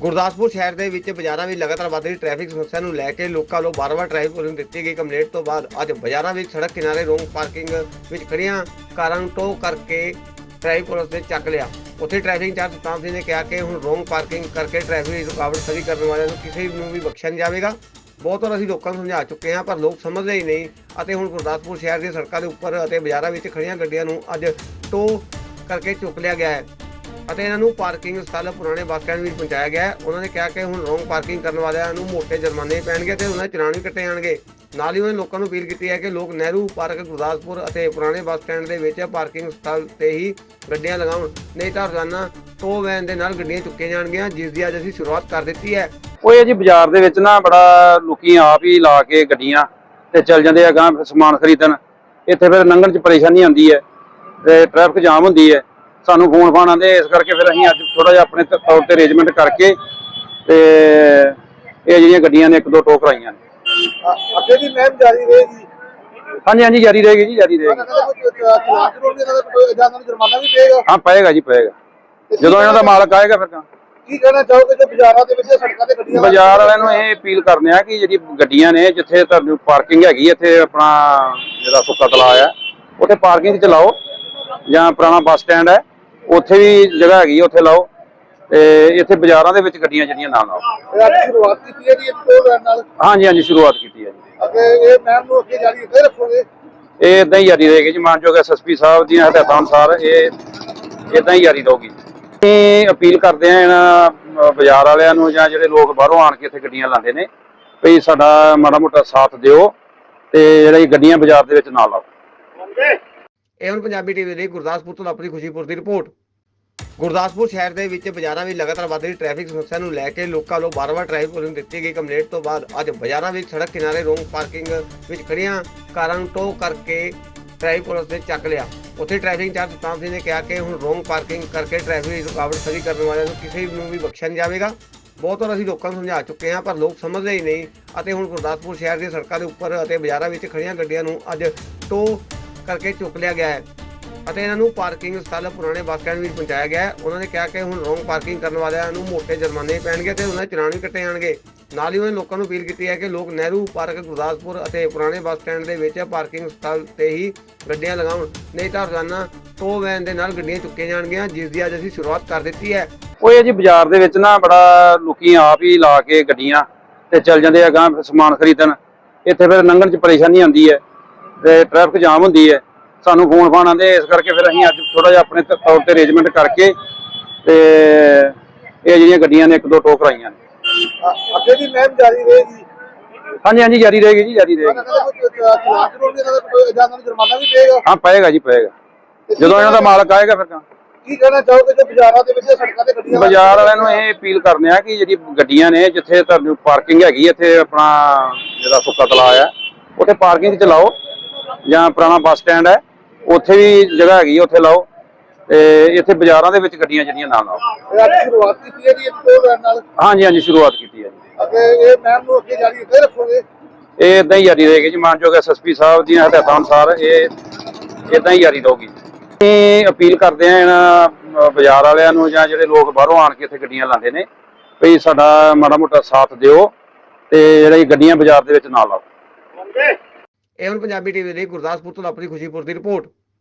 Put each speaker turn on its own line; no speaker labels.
ਗੁਰਦਾਸਪੁਰ ਸ਼ਹਿਰ ਦੇ ਵਿੱਚ ਬਾਜ਼ਾਰਾਂ ਵਿੱਚ ਲਗਾਤਾਰ ਵੱਧ ਰਹੀ ਟ੍ਰੈਫਿਕ ਸਮੱਸਿਆ ਨੂੰ ਲੈ ਕੇ ਲੋਕਾਂ ਵੱਲੋਂ ਬਾਰ-ਬਾਰ ਟ੍ਰੈਫਿਕ ਪੁਲਿਸ ਨੂੰ ਦਿੱਤੀ ਗਈ ਕੰਪਲੇਂਟ ਤੋਂ ਬਾਅਦ ਅੱਜ ਬਾਜ਼ਾਰਾਂ ਵਿੱਚ ਸੜਕ ਕਿਨਾਰੇ ਰੋਂਗ ਪਾਰਕਿੰਗ ਵਿੱਚ ਖੜੀਆਂ ਕਾਰਾਂ ਨੂੰ ਟੋ ਕਰਕੇ ਟ੍ਰੈਫਿਕ ਪੁਲਿਸ ਨੇ ਚੱਕ ਲਿਆ। ਉੱਥੇ ਟ੍ਰੈਫਿਕ ਇੰਚਾਰਜ ਸਤਾਮ ਸਿੰਘ ਨੇ ਕਿਹਾ ਕਿ ਹੁਣ ਰੋਂਗ ਪਾਰਕਿੰਗ ਕਰਕੇ ਟ੍ਰੈਫਿਕ ਦੀ ਰੁਕਾਵਟ ਸਹੀ ਕਰਨ ਵਾਲਿਆਂ ਨੂੰ ਕਿਸੇ ਨੂੰ ਵੀ ਬਖਸ਼ਿਆ ਨਹੀਂ ਜਾਵੇਗਾ। ਬਹੁਤ ਵਾਰ ਅਸੀਂ ਲੋਕਾਂ ਨੂੰ ਸਮਝਾ ਚੁੱਕੇ ਹਾਂ, ਪਰ ਲੋਕ ਸਮਝਦੇ ਹੀ ਨਹੀਂ ਅਤੇ ਹੁਣ ਗੁਰਦਾਸਪੁਰ ਸ਼ਹਿਰ ਦੀਆਂ ਸੜਕਾਂ ਦੇ ਉੱਪਰ ਅਤੇ ਬਾਜ਼ਾਰਾਂ ਵਿੱਚ ਖੜੀਆਂ ਗੱਡੀਆਂ ਨੂੰ ਅੱਜ ਟੋ ਕਰਕੇ ਚੁੱਕ ਲਿਆ ਗਿਆ ਹੈ। ਅਤੇ ਇਹਨਾਂ ਨੂੰ ਪਾਰਕਿੰਗ ਸਥਲ ਪੁਰਾਣੇ ਬੱਸ ਸਟੈਂਡ ਵਿੱਚ ਪਹੁੰਚਾਇਆ ਗਿਆ। ਹੈ। ਉਹਨਾਂ ਨੇ ਕਿਹਾ ਕਿ ਹੁਣ ਰੋਂਗ ਪਾਰਕਿੰਗ ਕਰਨ ਵਾਲਿਆਂ ਨੂੰ ਮੋਟੇ ਜੁਰਮਾਨੇ ਪੈਣਗੇ ਤੇ ਉਹਨਾਂ ਦੇ ਚਲਾਨ ਵੀ ਕੱਟੇ ਜਾਣਗੇ। ਨਾਲ ਹੀ ਉਹਨਾਂ ਲੋਕਾਂ ਨੂੰ ਅਪੀਲ ਕੀਤੀ ਹੈ ਕਿ ਲੋਕ ਨਹਿਰੂ ਪਾਰਕ, ਗੁਰਦਾਸਪੁਰ ਅਤੇ ਪੁਰਾਣੇ ਬੱਸ ਸਟੈਂਡ ਦੇ ਵਿੱਚ ਪਾਰਕਿੰਗ ਸਥਲ ਤੇ ਹੀ ਗੱਡੀਆਂ ਲਗਾਉਣ। ਨਹੀਂ ਤਾਂ ਰੋਜ਼ਾਨਾ ਟੋ ਵੈਨ ਦੇ ਨਾਲ ਗੱਡੀਆਂ ਚੁੱਕੀਆਂ ਜਾਣਗੀਆਂ, ਜਿਸ ਦੀ ਅੱਜ ਅਸੀਂ ਸ਼ੁਰੂਆਤ ਕਰ ਦਿੱਤੀ ਹੈ।
ਉਹ ਇਹ ਜੀ, ਬਾਜ਼ਾਰ ਦੇ ਵਿੱਚ ਨਾ ਬੜਾ ਲੋਕੀ ਆਪ ਹੀ ਲਾ ਕੇ ਗੱਡੀਆਂ ਤੇ ਚੱਲ ਜਾਂਦੇ ਆ ਗਾਂ ਸਮਾਨ ਖਰੀਦਣ। ਇੱਥੇ ਫਿਰ ਲੰਘਣ 'ਚ ਪਰੇਸ਼ਾਨੀ ਆਉਂਦੀ ਹੈ ਤੇ ਟ੍ਰੈਫਿਕ ਜਾਮ ਹੁੰਦੀ ਹੈ। ਸਾਨੂੰ ਫੋਨ ਫਾਨ ਆਉਂਦੇ ਇਸ ਕਰਕੇ ਫਿਰ ਅਸੀਂ ਅੱਜ ਥੋੜਾ ਜਿਹਾ ਆਪਣੇ ਤੌਰ ਤੇ ਅਰੇਂਜਮੈਂਟ ਕਰਕੇ ਤੇ ਇਹ ਜਿਹੜੀਆਂ ਗੱਡੀਆਂ ਨੇ ਇੱਕ ਦੋ ਟੋ ਕਰਾਈਆਂ ਨੇ।
ਅੱਗੇ ਵੀ ਮੈਮ ਜਾਰੀ ਰਹੇਗੀ।
ਹਾਂਜੀ ਹਾਂਜੀ ਜਾਰੀ ਰਹੇਗੀ ਜੀ ਜਾਰੀ ਰਹੇਗੀ।
ਜੁਰਮਾਨਾ ਵੀ ਪਏਗਾ?
ਹਾਂ ਪਏਗਾ ਜੀ ਪਏਗਾ। ਜਦੋਂ ਇਹਨਾਂ ਦਾ ਮਾਲਕ ਆਏਗਾ ਫਿਰ ਤਾਂ।
ਕੀ ਕਹਿਣਾ ਚਾਹੋਗੇ ਜੇ ਬਾਜ਼ਾਰਾਂ ਦੇ ਵਿੱਚ ਸੜਕਾਂ ਤੇ ਗੱਡੀਆਂ
ਬਾਜ਼ਾਰ ਵਾਲਿਆਂ ਨੂੰ ਇਹ ਅਪੀਲ ਕਰਨੇ ਆ ਕਿ ਜਿਹੜੀ ਗੱਡੀਆਂ ਨੇ ਜਿੱਥੇ ਤੁਹਾਨੂੰ ਪਾਰਕਿੰਗ ਹੈਗੀ ਇੱਥੇ ਆਪਣਾ ਜਿਹੜਾ ਸੁੱਕਾ ਤਲਾਅ ਆ ਉੱਥੇ ਪਾਰਕਿੰਗ 'ਚ ਲਾਓ ਜਾਂ ਪੁਰਾਣਾ ਬੱਸ ਸਟੈਂਡ ਹੈ ਉੱਥੇ ਵੀ ਜਗ੍ਹਾ ਹੈਗੀ ਉੱਥੇ ਲਾਓ। ਤੇ ਇੱਥੇ ਬਾਜ਼ਾਰਾਂ ਦੇ ਵਿੱਚ ਗੱਡੀਆਂ ਜਿਹੜੀਆਂ ਨਾ ਲਾਓ।
ਇਹ ਅੱਜ ਸ਼ੁਰੂਆਤ ਕੀਤੀ ਹੈ ਜੀ ਇੱਕ ਦੋ ਵੈਨ ਨਾਲ?
ਹਾਂਜੀ ਹਾਂਜੀ ਸ਼ੁਰੂਆਤ ਕੀਤੀ ਹੈ ਜੀ।
ਅੱਗੇ ਇਹ ਮੈਮ ਨੂੰ ਅੱਗੇ ਜਾਰੀ ਅੱਗੇ ਰੱਖੋਗੇ?
ਇਹ ਇਦਾਂ ਹੀ ਜਾਰੀ ਰਹੇਗੀ ਜੀ ਮਾਨਯੋਗ ਐਸਐਸਪੀ ਸਾਹਿਬ ਦੀਆਂ ਹਦਾਇਤਾਂ ਅਨੁਸਾਰ ਇਹ ਇਦਾਂ ਹੀ ਜਾਰੀ ਰਹੂਗੀ। ਇਹ ਅਪੀਲ ਕਰਦੇ ਆ ਇਹਨਾਂ ਬਾਜ਼ਾਰ ਵਾਲਿਆਂ ਨੂੰ ਜਾਂ ਜਿਹੜੇ ਲੋਕ ਬਾਹਰੋਂ ਆਣ ਕੇ ਇੱਥੇ ਗੱਡੀਆਂ ਲਾਉਂਦੇ ਨੇ ਵੀ ਸਾਡਾ ਮਾੜਾ ਮੋਟਾ ਸਾਥ ਦਿਓ ਤੇ ਜਿਹੜੀ ਗੱਡੀਆਂ ਬਾਜ਼ਾਰ ਦੇ ਵਿੱਚ ਨਾ ਲਾਓ।
ਏਵਨ ਹੁਣ ਪੰਜਾਬੀ ਟੀਵੀ ਲਈ ਗੁਰਦਾਸਪੁਰ ਤੋਂ ਆਪਣੀ ਖੁਸ਼ੀਪੁਰ ਦੀ ਰਿਪੋਰਟ। ਗੁਰਦਾਸਪੁਰ ਸ਼ਹਿਰ ਦੇ ਵਿੱਚ ਬਾਜ਼ਾਰਾਂ ਵਿੱਚ ਲਗਾਤਾਰ ਵੱਧ ਰਹੀ ਟ੍ਰੈਫਿਕ ਸਮੱਸਿਆ ਨੂੰ ਲੈ ਕੇ ਲੋਕਾਂ ਵੱਲੋਂ ਬਾਰ-ਬਾਰ ਟ੍ਰੈਫਿਕ ਪੁਲਿਸ ਨੂੰ ਦਿੱਤੀ ਗਈ ਕੰਪਲੇਂਟ ਤੋਂ ਬਾਅਦ ਅੱਜ ਬਾਜ਼ਾਰਾਂ ਵਿੱਚ ਸੜਕ ਕਿਨਾਰੇ ਰੋਂਗ ਪਾਰਕਿੰਗ ਵਿੱਚ ਖੜੀਆਂ ਕਾਰਾਂ ਨੂੰ ਟੋ ਕਰਕੇ ਟ੍ਰੈਫਿਕ ਪੁਲਿਸ ਨੇ ਚੱਕ ਲਿਆ। ਉੱਥੇ ਟ੍ਰੈਫਿਕ ਇੰਚਾਰਜ ਸਤਾਮ ਸਿੰਘ ਨੇ ਕਿਹਾ ਕਿ ਹੁਣ ਰੋਂਗ ਪਾਰਕਿੰਗ ਕਰਕੇ ਟ੍ਰੈਫਿਕ ਦੀ ਰੁਕਾਵਟ ਸਹੀ ਕਰਨ ਵਾਲਿਆਂ ਨੂੰ ਕਿਸੇ ਨੂੰ ਵੀ ਬਖਸ਼ਿਆ ਨਹੀਂ ਜਾਵੇਗਾ। ਬਹੁਤ ਵਾਰ ਅਸੀਂ ਲੋਕਾਂ ਨੂੰ ਸਮਝਾ ਚੁੱਕੇ ਹਾਂ, ਪਰ ਲੋਕ ਸਮਝਦੇ ਹੀ ਨਹੀਂ। ਅਤੇ ਹੁਣ ਗੁਰਦਾਸਪੁਰ ਸ਼ਹਿਰ ਦੀਆਂ ਸੜਕਾਂ ਦੇ ਉੱਪਰ ਅਤੇ ਬਾਜ਼ਾਰਾਂ ਵਿੱਚ ਖੜੀਆਂ ਗੱਡੀਆਂ ਨੂੰ ਅੱਜ ਟੋ ਕਰਕੇ ਚੁੱਕ ਲਿਆ ਗਿਆ ਹੈ। ਅਤੇ ਇਹਨਾਂ ਨੂੰ ਪਾਰਕਿੰਗ ਸਥਲ ਪੁਰਾਣੇ ਬੱਸ ਸਟੈਂਡ ਵਿੱਚ ਪਹੁੰਚਾਇਆ ਗਿਆ ਹੈ। ਉਹਨਾਂ ਨੇ ਕਿਹਾ ਕਿ ਹੁਣ ਰੋਂਗ ਪਾਰਕਿੰਗ ਕਰਨ ਵਾਲਿਆਂ ਨੂੰ ਮੋਟੇ ਜੁਰਮਾਨੇ ਪੈਣਗੇ ਤੇ ਉਹਨਾਂ ਦੇ ਚਲਾਨ ਵੀ ਕੱਟੇ ਜਾਣਗੇ। ਨਾਲ ਹੀ ਉਹਨਾਂ ਨੇ ਲੋਕਾਂ ਨੂੰ ਅਪੀਲ ਕੀਤੀ ਹੈ ਕਿ ਲੋਕ ਨਹਿਰੂ ਪਾਰਕ, ਗੁਰਦਾਸਪੁਰ ਅਤੇ ਪੁਰਾਣੇ ਬੱਸ ਸਟੈਂਡ ਦੇ ਵਿੱਚ ਪਾਰਕਿੰਗ ਸਥਲ ਤੇ ਹੀ ਗੱਡੀਆਂ ਲਗਾਉਣ। ਨਹੀਂ ਤਾਂ ਰੋਜ਼ਾਨਾ ਟੋ ਵੈਨ ਦੇ ਨਾਲ ਗੱਡੀਆਂ ਚੁੱਕੀਆਂ ਜਾਣਗੀਆਂ, ਜਿਸ ਦੀ ਅੱਜ ਅਸੀਂ ਸ਼ੁਰੂਆਤ ਕਰ ਦਿੱਤੀ ਹੈ।
ਉਹ ਇਹ ਜੀ, ਬਾਜ਼ਾਰ ਦੇ ਵਿੱਚ ਨਾ ਬੜਾ ਲੋਕੀ ਆਪ ਹੀ ਲਾ ਕੇ ਗੱਡੀਆਂ ਤੇ ਚੱਲ ਜਾਂਦੇ ਆ ਗਾਂ ਸਮਾਨ ਖਰੀਦਣ। ਇੱਥੇ ਫਿਰ ਲੰਘਣ 'ਚ ਪਰੇਸ਼ਾਨੀ ਆਉਂਦੀ ਹੈ। ਤੇ ਟ੍ਰੈਫਿਕ ਜਾਮ ਹੁੰਦੀ ਹੈ ਸਾਨੂੰ ਫੋਨ ਫਾਨ ਆਉਂਦੇ ਇਸ ਕਰਕੇ ਫਿਰ ਅਸੀਂ ਅੱਜ ਥੋੜਾ ਜਿਹਾ ਆਪਣੇ ਤੌਰ ਤੇ ਅਰੇਂਜਮੈਂਟ ਕਰਕੇ ਤੇ ਇਹ ਜਿਹੜੀਆਂ ਗੱਡੀਆਂ ਨੇ ਇੱਕ ਦੋ ਟੋ ਕਰਾਈਆਂ ਨੇ
ਅੱਗੇ ਵੀ ਮੈਮ ਜਾਰੀ ਰਹੇਗੀ
ਹਾਂਜੀ ਹਾਂਜੀ ਜਾਰੀ ਰਹੇਗੀ ਜੀ ਜਾਰੀ ਰਹੇਗੀ
ਜੁਰਮਾਨਾ ਵੀ ਪਏਗਾ
ਹਾਂ ਪਏਗਾ ਜੀ ਪਏਗਾ ਜਦੋਂ ਇਹਨਾਂ ਦਾ ਮਾਲਕ ਆਏਗਾ ਫਿਰ
ਕੀ ਕਹਿਣਾ ਚਾਹੋਗੇ ਜੇ ਬਾਜ਼ਾਰਾਂ ਦੇ ਵਿੱਚ ਸੜਕਾਂ ਤੇ ਗੱਡੀਆਂ
ਬਾਜ਼ਾਰ ਵਾਲਿਆਂ ਨੂੰ ਇਹ ਅਪੀਲ ਕਰਨੇ ਆ ਕਿ ਜਿਹੜੀ ਗੱਡੀਆਂ ਨੇ ਜਿੱਥੇ ਤੁਹਾਨੂੰ ਪਾਰਕਿੰਗ ਹੈਗੀ ਇੱਥੇ ਆਪਣਾ ਜਿਹੜਾ ਸੁੱਕਾ ਤਲਾਅ ਆ ਉੱਥੇ ਪਾਰਕਿੰਗ 'ਚ ਲਾਓ ਜਾਂ ਪੁਰਾਣਾ ਬੱਸ ਸਟੈਂਡ ਹੈ ਉੱਥੇ ਵੀ ਜਗ੍ਹਾ ਹੈਗੀ ਉੱਥੇ ਲਾਓ। ਤੇ ਇੱਥੇ ਬਾਜ਼ਾਰਾਂ ਦੇ ਵਿੱਚ ਗੱਡੀਆਂ ਜਿਹੜੀਆਂ ਨਾ ਲਾਓ।
ਇਹ ਅੱਜ ਸ਼ੁਰੂਆਤ ਕੀਤੀ ਹੈ ਜੀ ਇੱਕ ਦੋ ਵੈਨ ਨਾਲ?
ਹਾਂਜੀ ਹਾਂਜੀ ਸ਼ੁਰੂਆਤ ਕੀਤੀ ਹੈ ਜੀ।
ਅੱਗੇ ਇਹ ਮੈਮ ਨੂੰ ਅੱਗੇ ਜਾਰੀ ਅੱਗੇ ਰੱਖੋਗੇ?
ਇਹ ਇਦਾਂ ਹੀ ਜਾਰੀ ਰਹੇਗੀ ਜੀ ਮਾਨਯੋਗ ਐਸਐਸਪੀ ਸਾਹਿਬ ਦੀਆਂ ਹਦਾਇਤਾਂ ਅਨੁਸਾਰ ਇਹ ਇਦਾਂ ਹੀ ਜਾਰੀ ਰਹੂਗੀ। ਇਹ ਅਪੀਲ ਕਰਦੇ ਆ ਇਹਨਾਂ ਬਾਜ਼ਾਰ ਵਾਲਿਆਂ ਨੂੰ ਜਾਂ ਜਿਹੜੇ ਲੋਕ ਬਾਹਰੋਂ ਆਣ ਕੇ ਇੱਥੇ ਗੱਡੀਆਂ ਲਾਉਂਦੇ ਨੇ ਵੀ ਸਾਡਾ ਮਾੜਾ ਮੋਟਾ ਸਾਥ ਦਿਓ ਤੇ ਜਿਹੜੀ ਗੱਡੀਆਂ ਬਾਜ਼ਾਰ ਦੇ ਵਿੱਚ ਨਾ ਲਾਓ।
ਏਵਨ ਹੁਣ ਪੰਜਾਬੀ ਟੀਵੀ ਲਈ ਗੁਰਦਾਸਪੁਰ ਤੋਂ ਆਪਣੀ ਖੁਸ਼ੀਪੁਰ ਦੀ ਰਿਪੋਰਟ।